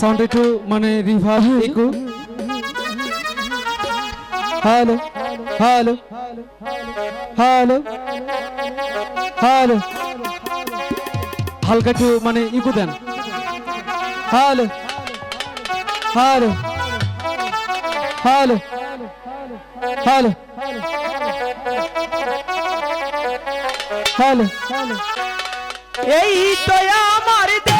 Sound একটু মানে river একটু। হ্যালো হ্যালো হ্যালো হ্যালো হালকা একটু মানে ইকো দেন। Hello hello hello hello hello এই তো আমার দেশ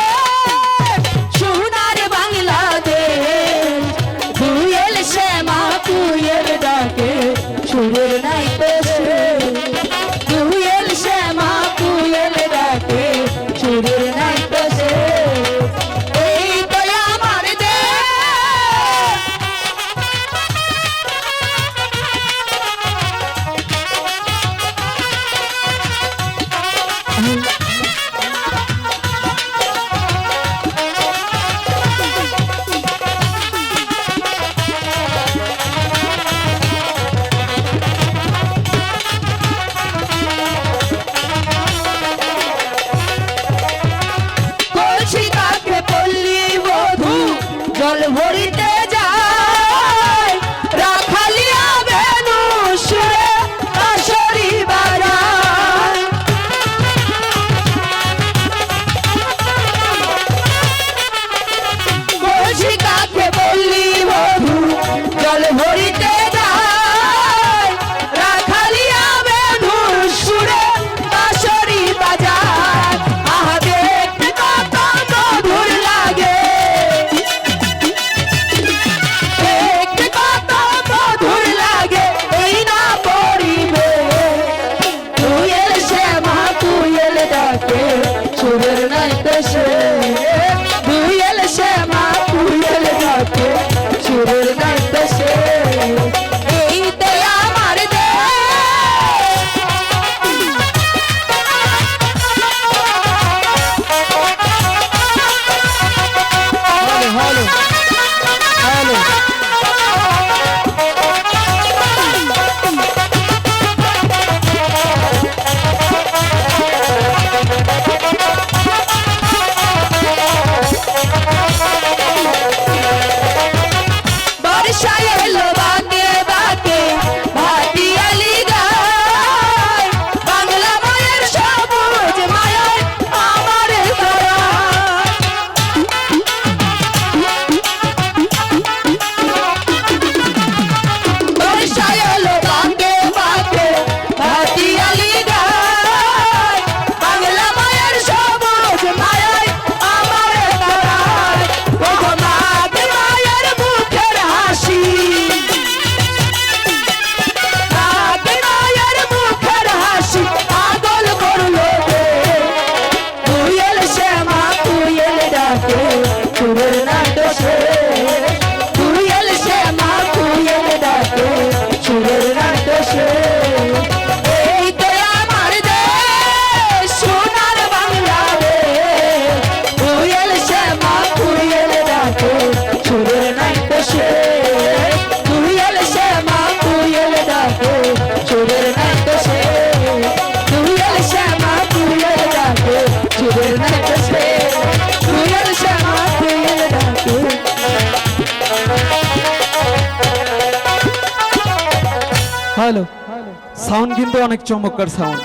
সাউন্ড কিন্তু অনেক চমৎকার সাউন্ড।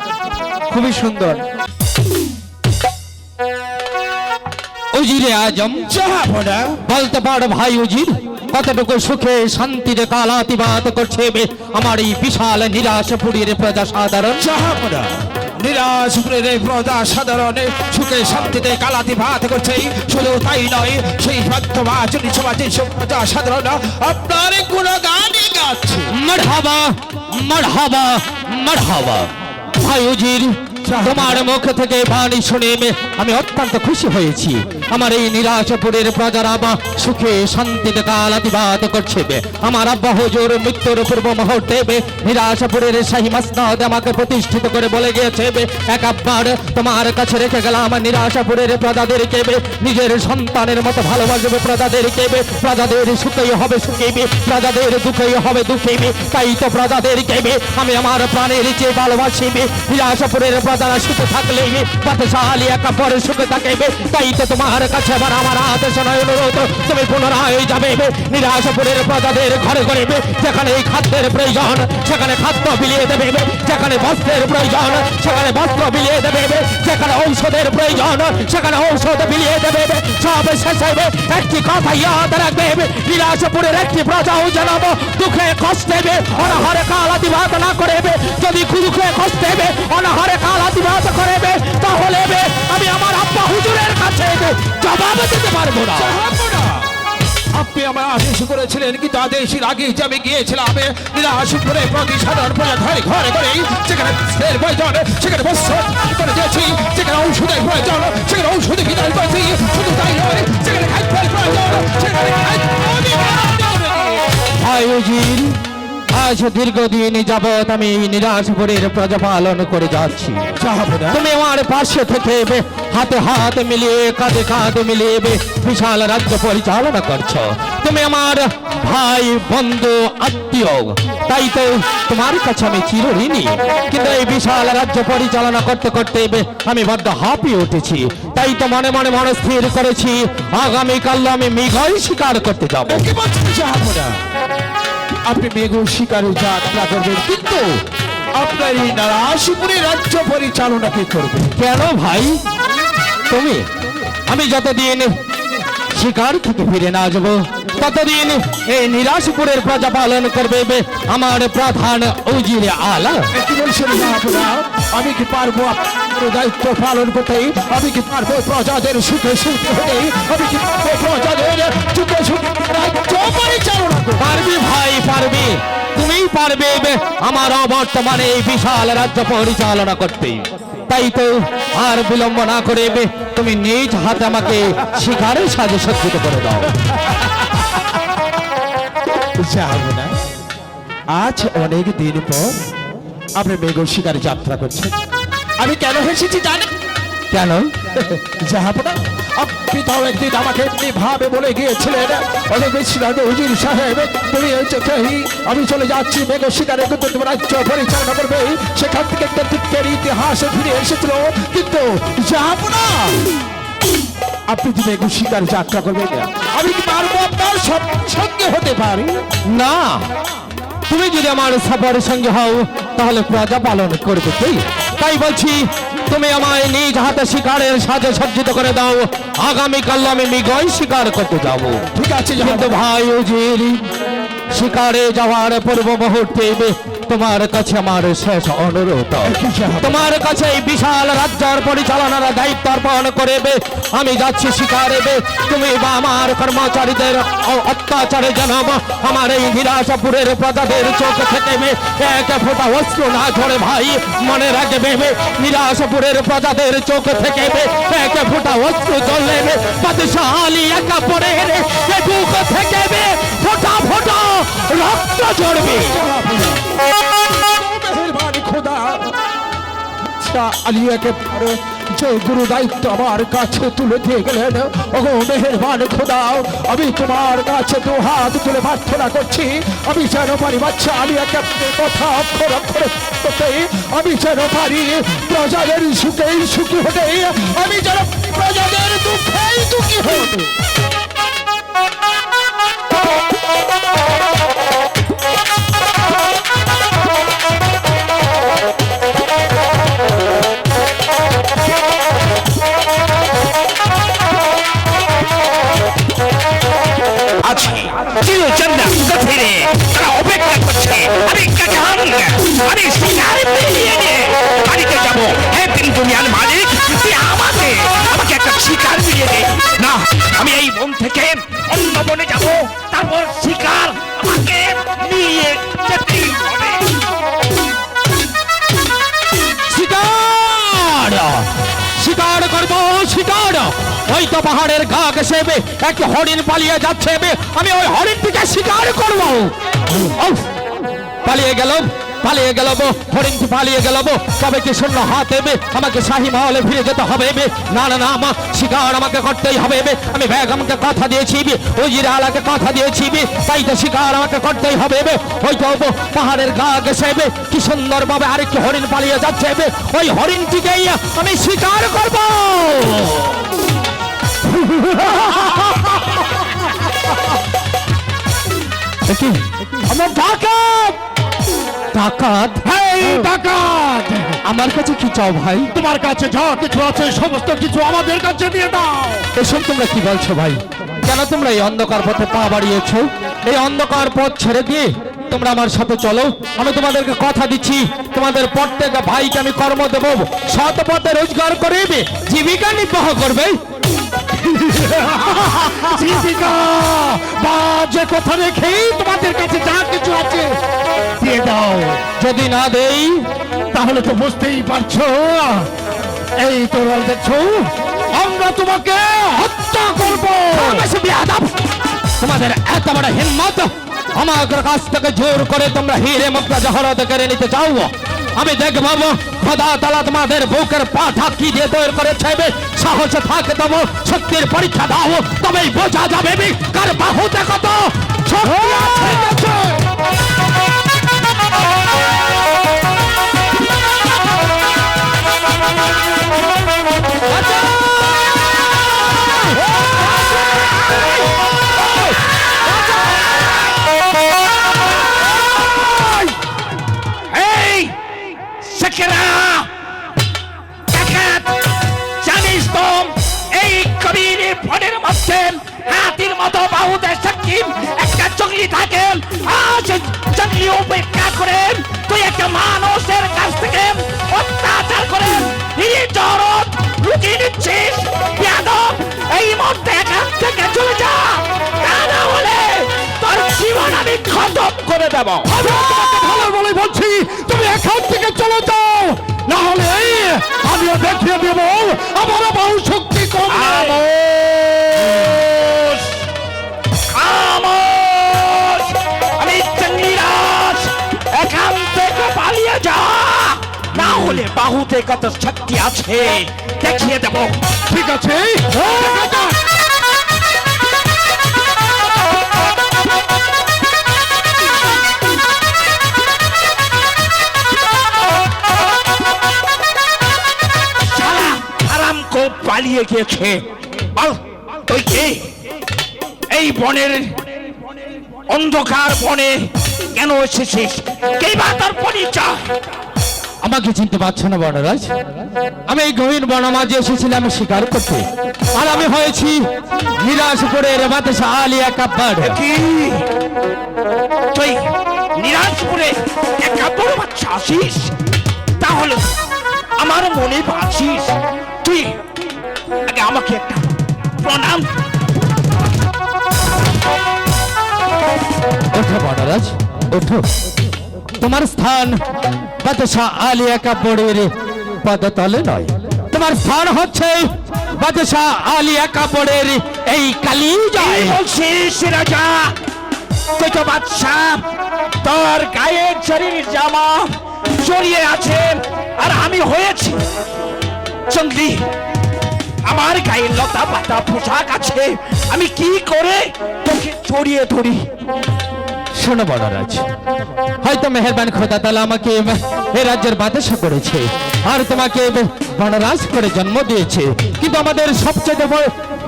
খুবই সুন্দর। উজিরে আজম চাহা ফোডা বলতে পারো ভাই উজির কতটুকু সুখে শান্তিতে কালাতিবাত করছে আমার এই বিশাল নিরাশ পুরীর প্রজা সাধারণ জাহাপনা নিরাজপুরের প্রদা সাধারণে সুখে শান্তিতে কালাতি ভাত করছে। শুধু তাই নয়, সেই ভক্ত সমাজের সব প্রজা সাধারণ। আপনার কোনো গানই গাচ্ছে। মারহাবা মারহাবা মারহাবা। ভাই উজির তোমার মুখ থেকে বাণী শুনে আমি অত্যন্ত খুশি হয়েছি। আমার এই নিরাশপুরের প্রজারা বা সুখে শান্তিতে কালাতিবাদ করছে আমার আব্বা হুজুর মৃত্যুর পূর্ব মুহূর্তে নিরাশপুরের শাহী মাসনাদ আমাকে প্রতিষ্ঠিত করে বলে গিয়েছে এক আব্বার তোমার কাছে রেখে গেলাম নিরাশপুরের প্রজাদেরকে বে নিজের সন্তানের মতো ভালোবাসবে প্রজাদেরকে বে প্রজাদের সুখেই হবে সুখেবে প্রজাদের দুঃখেই হবে দুঃখেবে তাই তো প্রজাদেরকে বে আমি আমার প্রাণের চেয়ে ভালোবাসিবে নিরাশপুরের প্রজারা সুখে থাকলে পাঠশালী একা পরে সুখে থাকে তাই তো তোমার কাছে আবার আমার আদেশ নয়, অনুরোধ, তুমি পুনরায় যাবে। নিরাশপুরের প্রজাদের ঘরে ঘরে যেখানে এই খাদ্যের প্রয়োজন, সেখানে খাদ্য বিলিয়ে দেবে যেখানে বস্ত্রের প্রয়োজন, সেখানে বস্ত্র বিলিয়ে দেবে যেখানে ঔষধের প্রয়োজন, সেখানে ঔষধ বিলিয়ে দেবে সব শেষ হবে একটি কথা ইয়াদ রাখবে নিরাশপুরের একটি প্রজাও জানাব দুঃখে কষ্টে অনাহারে কাল আদিবাদ না করবে যদি দুঃখে কষ্টে অনাহারে কাল আদিবাদ করবে তাহলে আমি আমার আব্বা হুজুরের কাছে জবাব দিতে পারব না আপনি আমার আদেশ করেছিলেন কিন্তু আদেশের আগে যে আমি গিয়েছিলাম নিরাশপুরে প্রতি সাধারণ প্রজা ঘরে ঘরে ঘরে সেখানে বস্ত্রের প্রয়োজন, সেখানে বস্ত্র করে দিয়েছি যেখানে ঔষধের প্রয়োজন, সেখানে ঔষধ বিধান করেছি, শুধু তাই নয়, সেখানে খাদ্যের প্রয়োজন, সেখানে খাদ্য। আয়োজিন আজ দীর্ঘদিন যাবৎ আমি নিরাশপুরের প্রজা পালন করে যাচ্ছি। তুমি আমার পাশে থেকে হাতে হাত মিলিয়ে কাঁধে কাঁধ মিলিয়ে বিশাল রাজ্য পরিচালনা করছ। তুমি আমার ভাই বন্ধু আত্মীয় তাই তো তোমার কাছে আমি চিরঋণী কিন্তু এই বিশাল রাজ্য পরিচালনা করতে করতে আমি বড্ড হাঁপিয়ে উঠেছি। তাই তো মনে মনে মনে স্থির করেছি আগামীকাল আমি মৃগই শিকার করতে যাব? আপনি মেঘ শিকারে যাত্রা করবেন কিন্তু আপনার এই নারাশপুরে রাজ্য পরিচালনা কে করবে। কেন ভাই? তুমি? আমি যতদিন শিকার থেকে ফিরে না আসব ততদিন এই নিরাশপুরের প্রজা পালন করবে আমার প্রধান উজিরে আলা। কি বলছেন? আমি কি পারব দায়িত্ব পালন করতে? আমি কি পারব প্রজাদের সুখে সুখে হতে? আমি কি পারব প্রজাদের পরিচালনা করতে পারবি ভাই পারবি। তুমিই পারবে বে- আমার অবর্তমানে এই বিশাল রাজ্য পরিচালনা করতে। তাই তো আর বিলম্ব না করে তুমি নিজ হাতে আমাকে শিকারের সাজে সজ্জিত করে দাও। আজ অনেক দিন পর আপনি মেঘ শিকারে যাত্রা করছেন। আমি কেন হেসেছি জানেন? কেন? তাও একদিন আমাকে এমনি ভাবে বলে গিয়েছিলেন হুজুর সাহেব, তুমি এই চোখেই, আমি চলে যাচ্ছি, মেঘ শিকারে, কিন্তু তোমার রাজ্য পরিচালনা করবে। সেখান থেকে একটা দিকের ইতিহাসে ফিরে এসেছিল, কিন্তু জাহাপনা আপনি যদি মেঘ শিকারে যাত্রা করবেন, আমি কি পারব আপনার সঙ্গে হতে পারি? না। তুমি যদি আমার সফরের সঙ্গে হও, তাহলে প্রজা পালন করবে তুই। তাই বলছি তুমি আমায় নিজ হাতে শিকারের সাথে সজ্জিত করে দাও। আগামীকাল আমি মিগয় শিকার করতে যাব। ঠিক আছে কিন্তু ভাই উজির শিকারে যাওয়ার পূর্ব মুহূর্তে তোমার কাছে আমার শেষ অনুরোধ। তোমার কাছে এই বিশাল রাজ্যের পরিচালনার দায়িত্ব অর্পণ করবে। আমি যাচ্ছি শিকারে বে। তুমি বা আমার কর্মচারীদের অত্যাচারে জানাব আমার এই নিরাশাপুরের প্রজাদের চোখ থেকে এক ফোঁটা অস্ত্র না ঝরে ভাই, মনে রাখবে নিরাশাপুরের প্রজাদের চোখ থেকে এক ফোঁটা অস্ত্র চললে বে বাদশাহালি একা পড়ে থেকে ফোঁটা ফোঁটা রক্ত ঝরবে। আচ্ছা আলিয়াকে যে গুরু দায়িত্ব আমার কাছে তুলে দিয়ে গেলেন, ওগো মেহরবান খোদা, আমি তোমার কাছে দু হাত তুলে প্রার্থনা করছি। আমি যেন পারি, বাচ্চা, আলিয়াকে কথা অক্ষর অক্ষরে আমি যেন পারি, প্রজাদের সুখেই সুখী হতে। আমি যেন প্রজাদের দুঃখেই দুঃখী হতে। ওই তো পাহাড়ের গা ঘেসে বে, একটি হরিণ পালিয়ে যাচ্ছে আমি ওই হরিণটিকে শিকার করব। পালিয়ে গেল পালিয়ে গেল হরিণটি পালিয়ে গেল তবে কি শূন্য হাত এবে আমাকে শাহী মহলে ফিরে যেতে হবে না না না আমার শিকার আমাকে করতেই হবে বে আমি বেগমকে কথা দিয়েছি ওজির আলাকে কথা দিয়েছি তাই তো শিকার আমাকে করতেই হবে ওই তো পাহাড়ের গা গেছে বে কি সুন্দর ভাবে আরেকটি হরিণ পালিয়ে যাচ্ছে ওই হরিণটিকেই আমি শিকার করব। কি আমার ডাকাত! ডাকাত? ডাকাত! আমার কাছে কি চাও ভাই? তোমার কাছে যা কিছু আছে সমস্ত কিছু আমাদের কাছে দিয়ে দাও। এসব তোমরা কি বলছো ভাই? কেন তোমরা এই অন্ধকার পথে পা বাড়িয়েছো? এই অন্ধকার পথ ছেড়ে দিয়ে তোমরা আমার সাথে চলো। আমি তোমাদেরকে কথা দিচ্ছি। তোমাদের প্রত্যেক ভাইকে আমি কর্ম দেবো। সৎ পথে রোজগার করে জীবিকা নির্বাহ করবে। জীবিকা বা যে কথা রেখেই তোমাদের কাছে যা কিছু আছে দিয়ে দাও। যদি না দেই তাহলে তো বুঝতেই পারছ। এই তোরাল দেখছ আমরা তোমাকে হত্যা করব। তোমাদের এত বড় হিম্মত। আমার কাছ থেকে জোর করে তোমরা হিরে মুক্তা জহরত করে নিতে চাও। আমি দেখব খোদা তালা তোমাদের বুকের পাঠা কি দিয়ে তৈরি করেছে। সাহস থাকে তবু শক্তির পরীক্ষা দাও তবেই বোঝা যাবে কার বাহুতে কত শক্তি আছে। ডাকাত ফোনের মধ্যে হাতির মতো বাহুতে সাকিম একটা জঙ্গলি থাকেন। আজ জঙ্গলি উপেক্ষা করেন। তুই একটা মানুষের কাছ থেকে অত্যাচার করেন। নির্জরত লুকিয়ে নিচ্ছিস। যাদব, এই মুহূর্তে এখান থেকে চলে যা। না তোর জীবন আমি খতম করে দেবো। ভালো বলে বলছি, তুমি এখান থেকে চলে যাও। না হলে আমিও দেখিয়ে দেব। আমার বহু শক্তি কম। আমি চন্ডিরাজ এখান থেকে পালিয়ে যা। না হলে বাহুতে কত শক্তি আছে। দেখিয়ে দেব। ঠিক আছে। দেখা যাক। পালিয়ে গিয়েছে। তুই কে? এই বনের অন্ধকার বনে কেন এসেছিস? কে বা তোর পরিচয়? আমাকে চিনতে পারছ না বনরাজ? আমি এই গহীন বনমাঝে এসেছিলাম শিকার করতে। আর আমি হয়েছি নিরাশপুরের বাতাসা আলিয়া কাব্বার কি? তুই নিরাজপুরে একা বড় বাচ্চা আসিস? তাহলে আমার মনে পাচ্ছিস তুই আমাকে একটা প্রণাম। ওঠো বনরাজ ওঠো। তোমার স্থান বাদশাহ আলিয়া কাপড়ের পদতলে নয়। তোমার স্থান হচ্ছে বাদশাহ আলিয়া কাপড়ের এই কালী যায় বলছিস রাজা তুই তো বাচ্চা তোর গায়ের শরীর জামা জড়িয়ে আছে আর আমি হয়েছি জঙ্গলি আমার গায়ে লতা পাতা পোশাক আছে। আমি কি করে তোকে জড়িয়ে ধরি? শোনো বনরাজ হয়তো মেহরবান খোদা তালা আমাকে এ রাজ্যের বাদশা করেছে, আর তোমাকে বনরাজ করে জন্ম দিয়েছে। কিন্তু আমাদের সবচেয়ে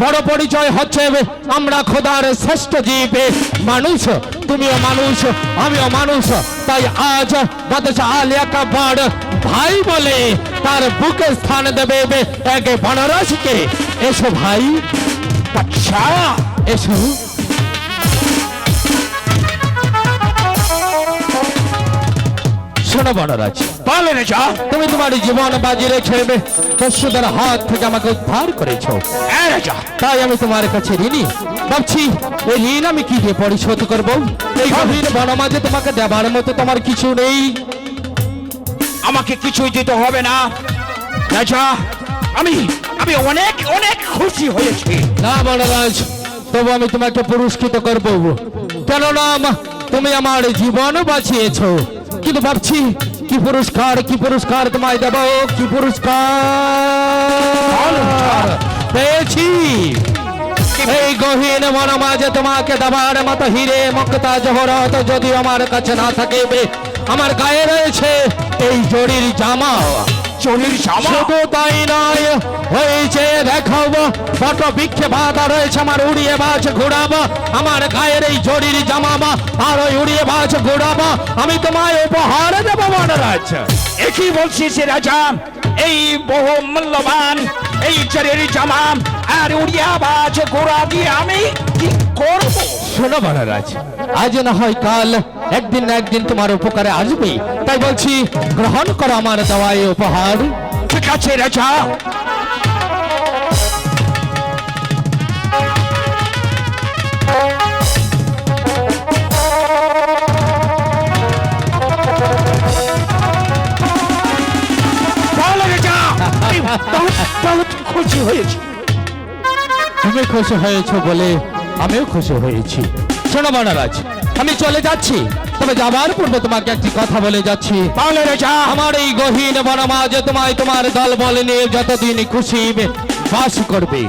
বড় পরিচয় হচ্ছে আমরা খোদার শ্রেষ্ঠ জীব মানুষ, তুমিও মানুষ, আমিও মানুষ। তাই আজ বাদশা আলিয়া কাবার ভাই বলে তার বুকে স্থান দেবে এক বনরাজকে এসো ভাই এসো। শোনো বনরাজ বলে রাজা তুমি তোমার জীবন বাজি রেখে দস্যুদের হাত থেকে আমাকে উদ্ধার করেছ। হ্যাঁ তাই আমি তোমার কাছে ঋণী। ভাবছি এই ঋণ আমি কি দিয়ে পরিশোধ করব? এই গভীর বনমাঝে তোমাকে দেবার মতো তোমার কিছু নেই। আমাকে কিছুই দিতে হবে না। রাজা, আমি আমি অনেক অনেক খুশি হয়েছি। না বনরাজ তবু আমি তোমাকে পুরস্কৃত করব। কেননা তুমি আমার জীবন বাঁচিয়েছো। কিন্তু ভাবছি, কি পুরস্কার কি পুরস্কার তোমায় দেব, কি পুরস্কার? পেয়েছি। এই গহীন মন মাঝে তোমাকে দেবার মতো হিরে, মক্তা জহরত যদি আমার কাছে না থাকে আমার গায়ে রয়েছে এই জরির জামা। চলির জামা? শুধু তাই নয় হয়েছে দেখাবো ফট বিক্ষে বাধা রয়েছে আমার উড়িয়ে বাজ ঘোড়াবো। আমার গায়ের এই জামাবা আর ওই উড়িয়ে বাজ ঘোড়াবো। আমি তোমায় উপহার দেবো মহারাজ। একই বলছি সে রাজা? এই বহু মূল্যবান এই চরের জামা আর উড়িয়া বাজ গোড়া দিয়ে আমি কি করব? শোনো মহারাজ আজ না হয় কাল একদিন না একদিন তোমার উপকারে আসবে। তাই বলছি গ্রহণ করো আমার দেওয়া এই উপহার। ঠিক আছে রাজা। খুশি হয়েছি। তুমি খুশি হয়েছো বলে আমিও খুশি হয়েছি। শোনো মহারাজ আমি চলে যাচ্ছি। তবে যাবার পূর্বে তোমাকে একটি কথা বলে যাচ্ছি। আমার এই গহীন বনমাঝে তোমায় তোমার দল বলে নিয়ে যতদিন খুশি বাস করবে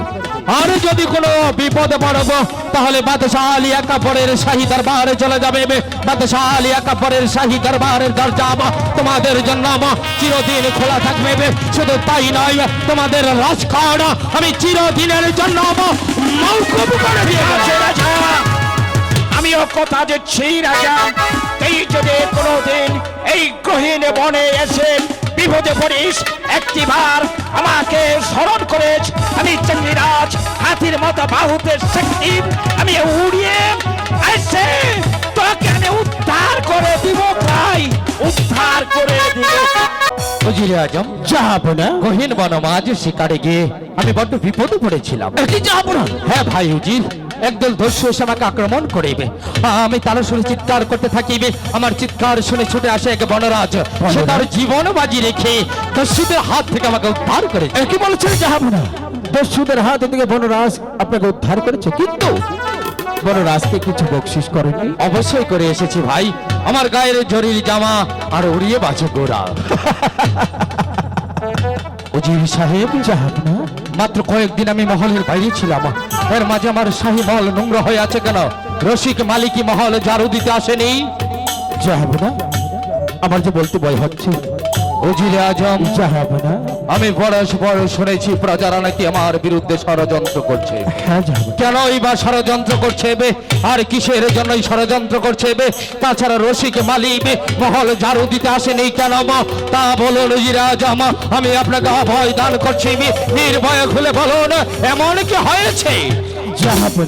আর যদি কোনো বিপদ পড়ব তাহলে বাদশাহ আলী কাপড়ের শাহী দরবারে চলে যাবে বাদশাহ আলী কাপড়ের শাহী দরবারের দরজা তোমাদের জন্য চিরদিন খোলা থাকবে শুধু তাই নয়, তোমাদের রাজকার্ড আমি চিরদিনের জন্য কথা দিচ্ছি, রাজা। এই যদি কোনোদিন এই গহীন বনে এসে বিপদে পড়িস, একটিবার আমাকে স্মরণ করেছ। আমি চন্ডিরাজ হাতির মতো বাহুতে শক্তি। আমি উড়িয়ে এসে তোকে আমি উদ্ধার করে দিব তাই উদ্ধার করে দিব উজিরে আজম যাব না গহীন বনমাঝ শিকারে গিয়ে আমি বড্ড বিপদে পড়েছিলাম। কি যাব না হ্যাঁ ভাই উজির একদল দস্যু এসে আমাকে আক্রমণ করিবে। আমি তার শুনে চিৎকার করতে থাকিবে। আমার চিৎকার শুনে ছুটে আসে এক বনরাজ। সে তার জীবন বাজি রেখে দস্যুদের হাত থেকে আমাকে উদ্ধার করে কি বলছেন দস্যুদের হাত থেকে বনরাজ আপনাকে উদ্ধার করেছে কিন্তু বনরাজকে কিছু বকশিস করেনি অবশ্যই করে এসেছি ভাই। আমার গায়ের জরির জামা আর উড়িয়ে বাজে গোড়া। উজির সাহেব না মাত্র কয়েকদিন আমি মহলের বাইরে ছিলাম। এর মাঝে আমার শাহী মহল নোংরা হয়ে আছে কেন? রসিক মালিকি মহল ঝাড়ু দিতে আসেনি? না আমার যে বলতে ভয় হচ্ছে। উজিরে আজম যাব না? আমি বয়স শুনেছি প্রজারা নাকি আমার বিরুদ্ধে ষড়যন্ত্র করছে। কেন বা ষড়যন্ত্র করছে বে আর কিসের জন্যই ষড়যন্ত্র করছে বে তাছাড়া রসিক মালিক মহল ঝাড়ু দিতে আসেনি কেন মা? তা বলুন উজিরে আজম আমি আপনাকে অভয় দান করছি নির্ভয়ে খুলে বলুন এমন কি হয়েছে?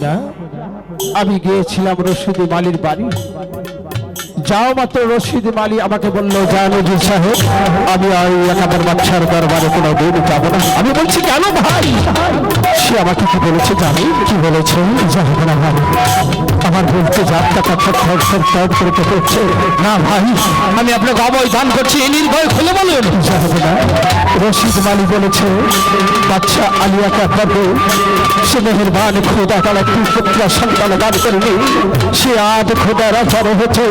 না? আমি গিয়েছিলাম রশিদ মালির বাড়ি। যাও মাত্র রশিদ মালি আমাকে বলল, জানো সাহেব, আমি আর একাধার বাচ্চার দরবারে কোনো দিন যাব না। আমি বলছি, কেন ভাই? সে আমাকে কি বলেছে জানি? কি বলেছে? যাব না ভাই। আমার বলতে যাত্রা কথা থর থর করে হচ্ছে না ভাই, আমি আপনাকে অভয় দান করছি নির্ভয় খুলে বলুন। যাব না। রশিদ মালি বলেছে বাচ্চা আলিয়া কা প্রভু সে মেহরবান খোদা তারা একটি পুত্র সন্তান দান করেনি। সে আজ খোদা রাজার হচ্ছে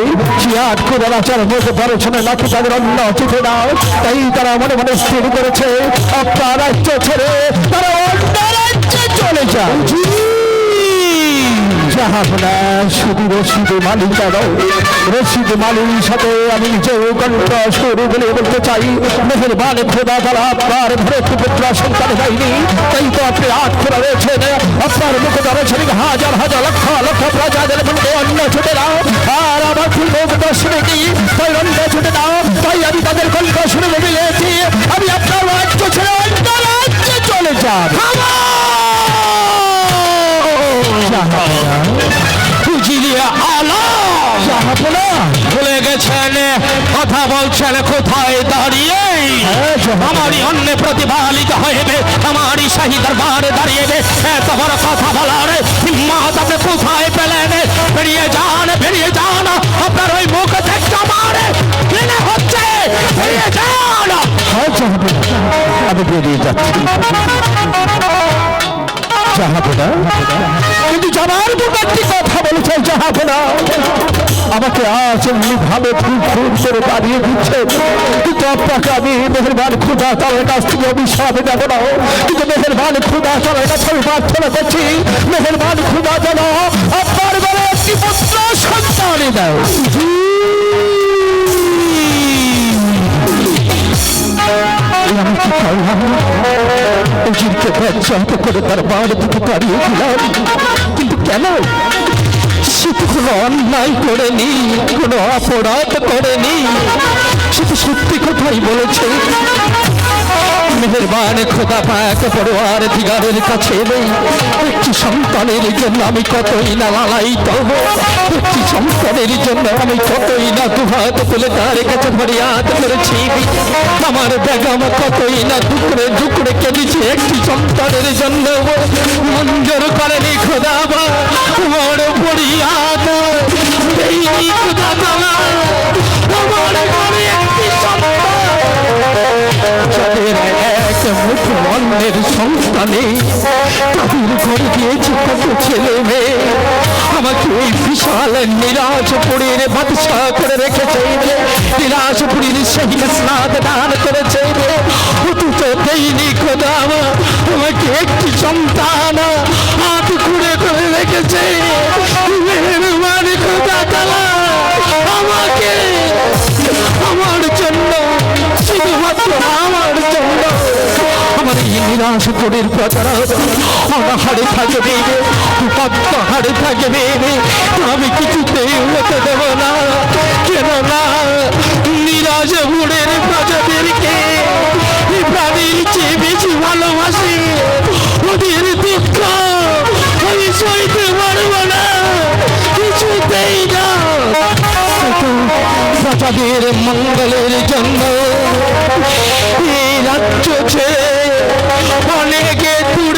সে আজ খোদা রাজার মধ্যে শুনে নাকি তাদের অন্য চিঠে দাও তাই তারা মনে মনে স্থির করেছে, আপনার রাজ্য ছেড়ে তারা অন্য রাজ্যে চলে যায় জাহাবনা শুধু রশিদ মালিক রশিদ মালিক সাথে আমি যে কণ্ঠ বলে বলতে চাই। মেহরবান খোদা তারা আপনার ঘরে তাই তো আপনি আট খোলা রয়েছেন। আপনার মুখ হাজার হাজার লক্ষ লক্ষ প্রজাদের মধ্যে অন্য আর আমার ফুল দর্শনে কি তাই অন্য ছুটে তাই আমি তাদের কণ্ঠ শুনে বেরিয়েছি আমি আপনার রাজ্য চলে জাহাপনা ভুলে গেছেন কথা বলছেন কোথায় দাঁড়িয়ে আমারই অন্য প্রতিপালিত হইবে আমারই শাহী দরবারে দাঁড়িয়ে এত বড় কথা বলার হিম্মত আপনি কোথায় পেলেন বেরিয়ে যান বেরিয়ে যান আপনার ওই মুখ দেখতে আমার ঘৃণা হচ্ছে বেরিয়ে যান হ্যাঁ আমি বেরিয়ে যাচ্ছি যাহাবো না কিন্তু যাবার দু একটি কথা বলেছে যাহাবো না আমাকে আজ ভাবে ফুল ফুল করে দাঁড়িয়ে দিচ্ছে। কিন্তু আপনাকে আমি মেহরবান খুদা তার কাছ থেকে অভিশাপ দেবো না। কিন্তু মেহরবান খুদা তার কাছে আমি প্রার্থনা করছি, মেহরবান খুদা যেন আপনার ঘরে একটি পুত্র সন্তান দেয়। আমি কি করে তার বাড়ি থেকে তাড়িয়ে কিন্তু কেন সে তো কোনো অন্যায় করেনি কোনো অপরাধ করেনি সে তো সত্যি কথাই বলেছে মেহরবান খোদা পাক পড়োয়ার দিগারের কাছে নেই। একটি সন্তানের জন্য আমি কতই না লালায়িত হব একটি সন্তানের জন্য আমি কতই না দুহাত তুলে তার কাছে ফরিয়াদ করেছি। আমার বেগম কতই না দুকড়ে দুকড়ে কেঁদেছে একটি সন্তানের জন্য। মঞ্জুর করেনি খোদা বা আমার ফরিয়াদ। সন্তান। মুঠো অন্যের সন্তানে তাদের ঘরে দিয়েছে কত ছেলে মেয়ে আমাকে ওই বিশাল নিরাশপুরীর বাদশাহ করে রেখেছে। নিরাশপুরীর সেই স্নাদ দান করেছে। অথচ দেইনি খোদা আমাকে একটি সন্তান হাত খুঁড়ে করে রেখেছে। আমার এই নিরাশপুরের প্রচার অনাহারে থাকবে হাড়ে থাকবে আমি কিছুতেই হতে দেব না কেন না নিরাশপুরের প্রজাদেরকে প্রাণীর চেয়ে বেশি ভালোবাসি ওদের দুঃখ আমি সইতে পারব না কিছুতেই না প্রজাদের মঙ্গলের জন্য রাজ্য অনেকে দূরে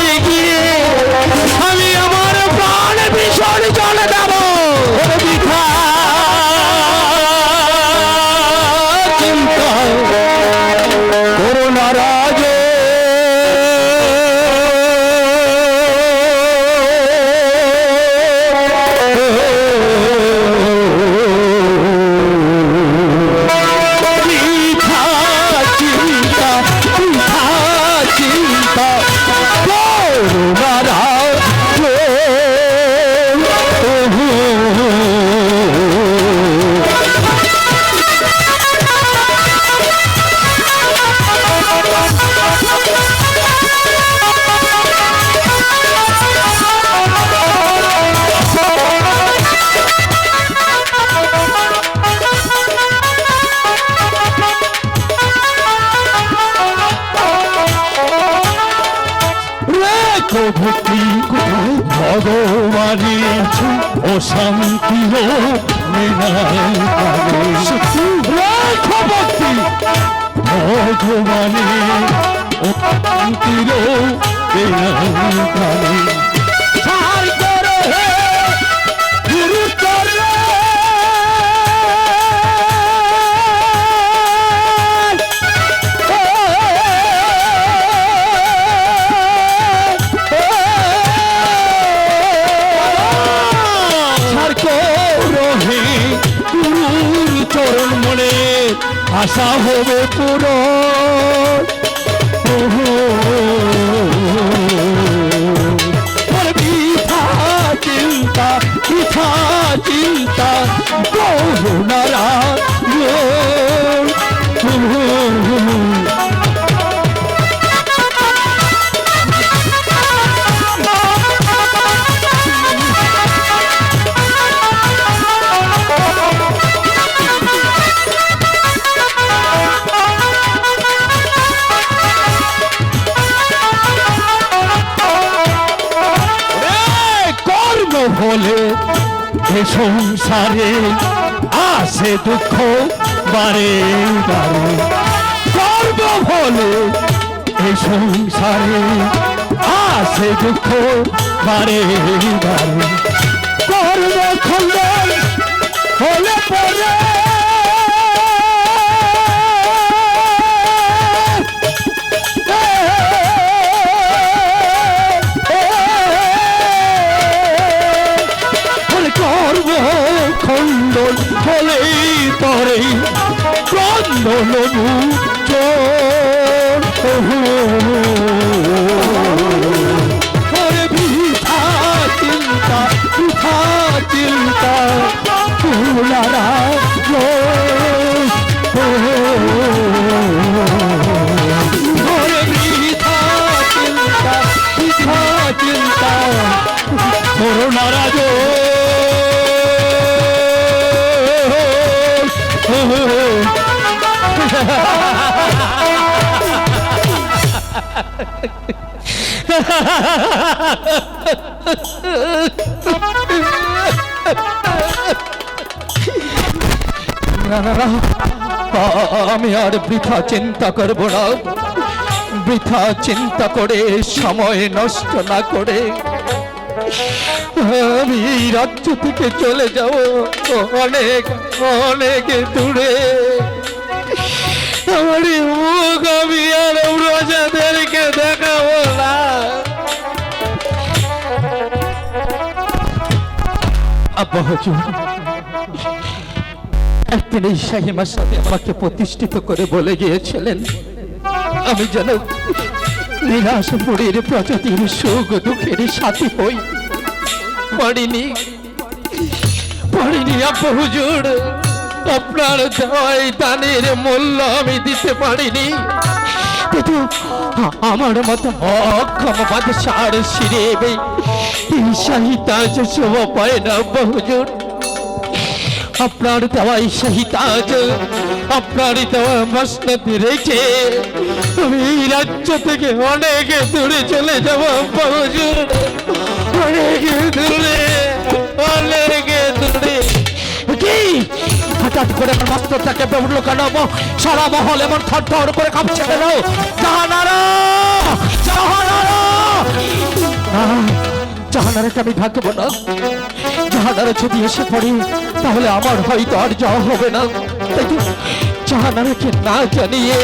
ভগবানের ও আশা হবে পুরো। সংসারে আসে দুঃখ বারে বারে। গর্ব হলে এই সংসারে আসে দুঃখ বারে বারে। ক্রন্দন ওরে আমি আর বৃথা চিন্তা করব না। বৃথা চিন্তা করে, সময় নষ্ট না করে। আমি এই রাজ্য থেকে চলে যাব অনেক অনেক দূরে। আমার আমি আর প্রজাদেরকে দেখাবো আব্বা একদিন এই শাহিমার সাথে আমাকে প্রতিষ্ঠিত করে বলে গিয়েছিলেন, আমি যেন নিরাশপুরের প্রজাতির সুখ দুঃখের সাথী হই। পারিনি পারিনি আব্বা আপনার দেওয়াই দানের মূল্য আমি দিতে পারিনি। আমার মতো অক্ষম বাদশার শিরে এই শাহিতাজ শোভা পায় না আব্বা হুজুর আপনার দেওয়াই শাহিতাজ, আপনার দেওয়া মসনদ রেখে আমি এই রাজ্য থেকে অনেক দূরে চলে যাব আব্বা হুজুর অনেক দূরে অনেক দূরে। কি? হঠাৎ করে আমার মাস্টারটাকে উঠল কেন সারা মহল এমন থর থর করে কাঁপছে কেন? জাহানারা! জাহানারা! জাহানারাকে আমি ভাগ্যব না জাহানারা যদি এসে পড়ে, তাহলে আমার হয়তো আর যাওয়া হবে না। তাই তো না জানিয়ে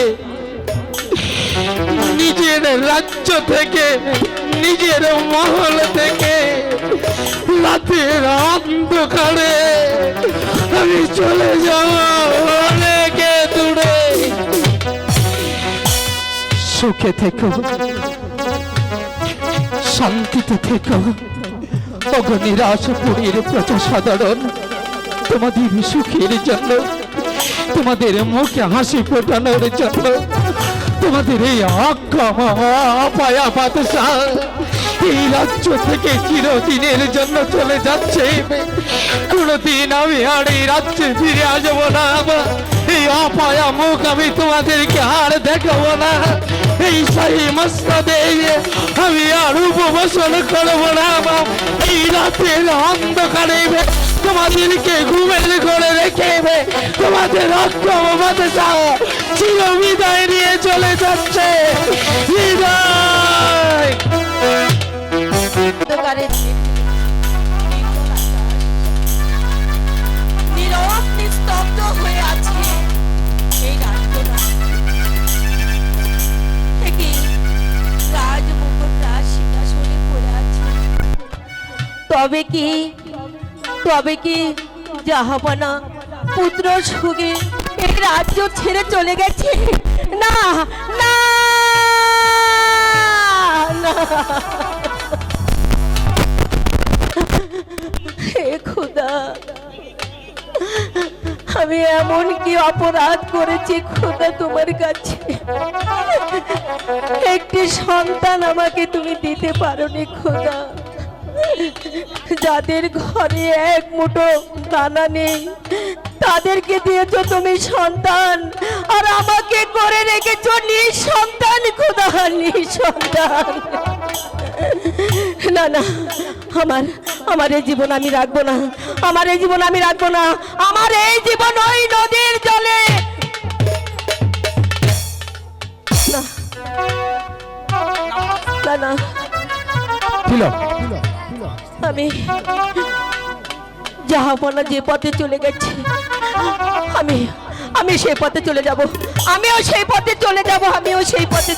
নিজের রাজ্য থেকে, নিজের মহল থেকে রাতের অন্ধকারে আমি চলে যাব অনেকে দূরে। সুখে থেকো। শান্তিতে থেকো। ওগো নিরাশপুরীর প্রজা সাধারণ, তোমাদের সুখের জন্য, তোমাদের মুখে হাসি ফোটানোর জন্য, তোমাদের এই অপায়া বাদশাহ, এই রাজ্য থেকে চিরদিনের জন্য চলে যাচ্ছে। কোনদিন আমি আর এই রাজ্যে ফিরে আসব না। এই অপায়া মুখ আমি তোমাদেরকে আর দেখাবো না। এই শাহী মসনদে আমি আর উপবাসন করব না এই রাতের অন্ধকারে তোমাদেরকে ঘুমের করে রেখে তোমাদের অক্ষম বাদশাহ চির বিদায় নিয়ে চলে যাচ্ছে। নীরব নিস্তব্ধ হয়ে আছে তবে কি? তবে কি? জাহাপানা পুত্র সুগে এই রাজ্য ছেড়ে চলে গেছে? না না হে খুদা, আমি এমন কি অপরাধ করেছি খুদা তোমার কাছে? একটি সন্তান আমাকে তুমি দিতে পারো নি খুদা। যাদের ঘরে এক মুঠো দানা নেই, তাদেরকে দিয়েছ তুমি সন্তান, আর আমাকে করে রেখেছো নিঃসন্তান, খুদা, নিঃসন্তান। না না, আমার আমার এই জীবন আমি রাখব না, আমার এই জীবন আমি রাখব না, আমার এই জীবন ওই নদীর জলে। না না না ছিল যাহা জাহাপনা যে পথে চলে গেছি, আমি আমি সেই পথে চলে যাব, আমিও সেই পথে চলে যাব, আমিও সেই পথে